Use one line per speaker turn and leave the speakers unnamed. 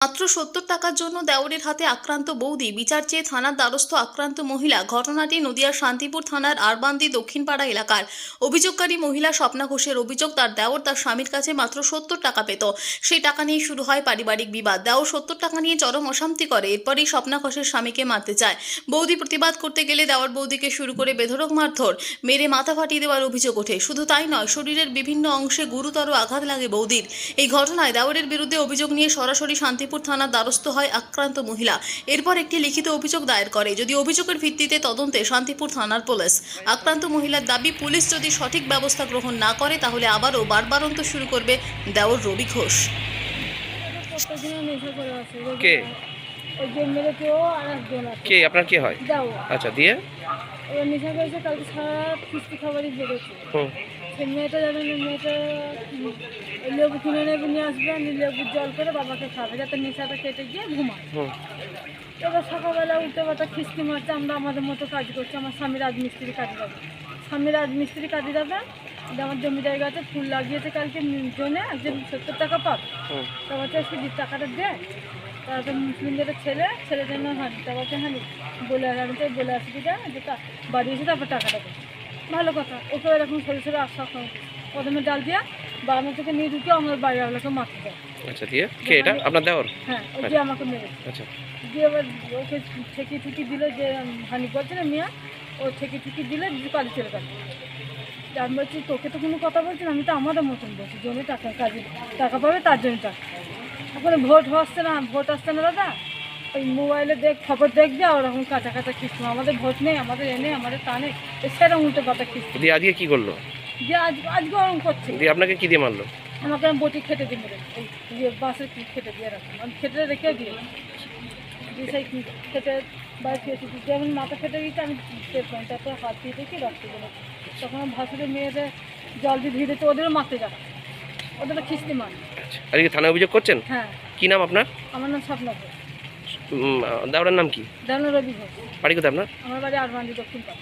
মাত্র সত্তর টাকার জন্য দেওরের হাতে আক্রান্ত বৌদি। বিচার চেয়ে থানার দ্বারস্থ আক্রান্ত মহিলা ঘটনাটি নদিয়ার শান্তিপুর থানার আরবান্দি দক্ষিণপাড়া এলাকার। অভিযোগকারী মহিলা স্বপ্না ঘোষের অভিযোগ, তার দেওর তার স্বামীর কাছে মাত্র সত্তর টাকা পেত। সেই টাকা নিয়ে শুরু হয় পারিবারিক বিবাদ। দেওর সত্তর টাকা নিয়ে চরম অশান্তি করে। এরপরই স্বপ্না ঘোষের স্বামীকে মারতে চায়। বৌদি প্রতিবাদ করতে গেলে দেওয়ার বৌদিকে শুরু করে বেধরক মারধর, মেরে মাথা ফাটিয়ে দেওয়ার অভিযোগ ওঠে। শুধু তাই নয়, শরীরের বিভিন্ন অংশে গুরুতর আঘাত লাগে বৌদির। এই ঘটনায় দাওরের বিরুদ্ধে অভিযোগ নিয়ে সরাসরি শান্তিপুর থানার দ্বারস্থ হয় আক্রান্ত মহিলা। এরপর একটি লিখিত অভিযোগ দায়ের করে। যদি অভিযোগের ভিত্তিতে তদন্তে শান্তিপুর থানার পুলিশ আক্রান্ত মহিলার দাবি পুলিশ যদি সঠিক ব্যবস্থা গ্রহণ না করে তাহলে আবারও বারবারন্ত শুরু করবে দেওর রবি ঘোষ।
কে? কে? আপনার কে হয়? আচ্ছা দিয়ে?
নেশা করেছে কালকে সারা কিস্তি খাবারই বেরোছে মেয়েটা যাবে না মেয়েটা লেবু কিনে নেবে নিয়ে আসবে নিয়ে লেবুর জল করে বাবাকে খাবে যাতে নেশাটা কেটে গিয়ে ঘুমায়। এবার সকালবেলা উঠে বাটা খিস্তি মারছে আমরা আমাদের মতো কাজ করছি আমার স্বামী রাজমিস্ত্রি কাজে যাবে। স্বামী রাজমিস্ত্রি কাজে যাবে দিয়ে আমার জমি জায়গাতে ফুল লাগিয়েছে কালকে জনে একজন সত্তর টাকা পাবে। তারপর সে টাকাটা দে। তারপর মুসলিমদের ছেলে ছেলে জন্য হানি তারপর হানি বলে আমি তো বলে আসি যে বাড়ি এসে তারপর টাকাটা দেবে। ভালো কথা। ওকে এরকম সরে সরে আসা প্রথমে ডাল দিয়া বারান্দা থেকে নিয়ে ঢুকে আমার বাড়ি আপনাকে মারতে দেয়
আচ্ছা দিয়ে? কে এটা? আপনার দেওর?
হ্যাঁ ওই যে আমাকে মেরে
আচ্ছা।
দিয়ে এবার ওকে ঠেকি ঠুকি দিল যে হানি করছে না মিয়া ও ঠেকি ঠুকি দিলে পালিয়ে চলে গেল। আমি বলছি তোকে তো কোনো কথা বলছি না আমি তো আমাদের মতন বলছি। জন্য টাকা কাজে টাকা পাবে তার জন্য টাকা। এখন ভোট আসছে না ভোট আসছে না দাদা। মোবাইলে দেখ খবর দেখবে আর ওরকম কাঁচা কাঁচা খিস্তি আমাদের ভোট নেই আমাদের এনে আমাদের টানে সেরকম উল্টো কথা খিস্তি
দিয়ে আজকে কি করল?
দিয়ে আজ আজ গরম করছে।
দিয়ে আপনাকে কি দিয়ে মারলো?
আমাকে আমি বটি খেতে দিই মেরে এই বাসের কি খেতে দিয়ে রাখলাম। আমি খেতে রেখে দিয়ে দিয়ে সেই খেতে বাইরে খেয়েছি যেমন মাথা খেতে গিয়েছে আমি দেখলাম তারপর হাত দিয়ে দেখি রক্ত গেলো তখন ভাসুরের মেয়েদের জল দিয়ে ধীরে ধীরে ওদেরও মারতে যায় ওদেরও খিস্তি মার
আচ্ছা। আজকে থানায় অভিযোগ করছেন?
হ্যাঁ।
কি নাম আপনার?
আমার নাম স্বপ্ন
দেওরের নাম কি?
দাওড়া রবি
বাড়ি কোথায় আপনার?
আমার বাড়ি আরবান্দি দক্ষিণ পাড়া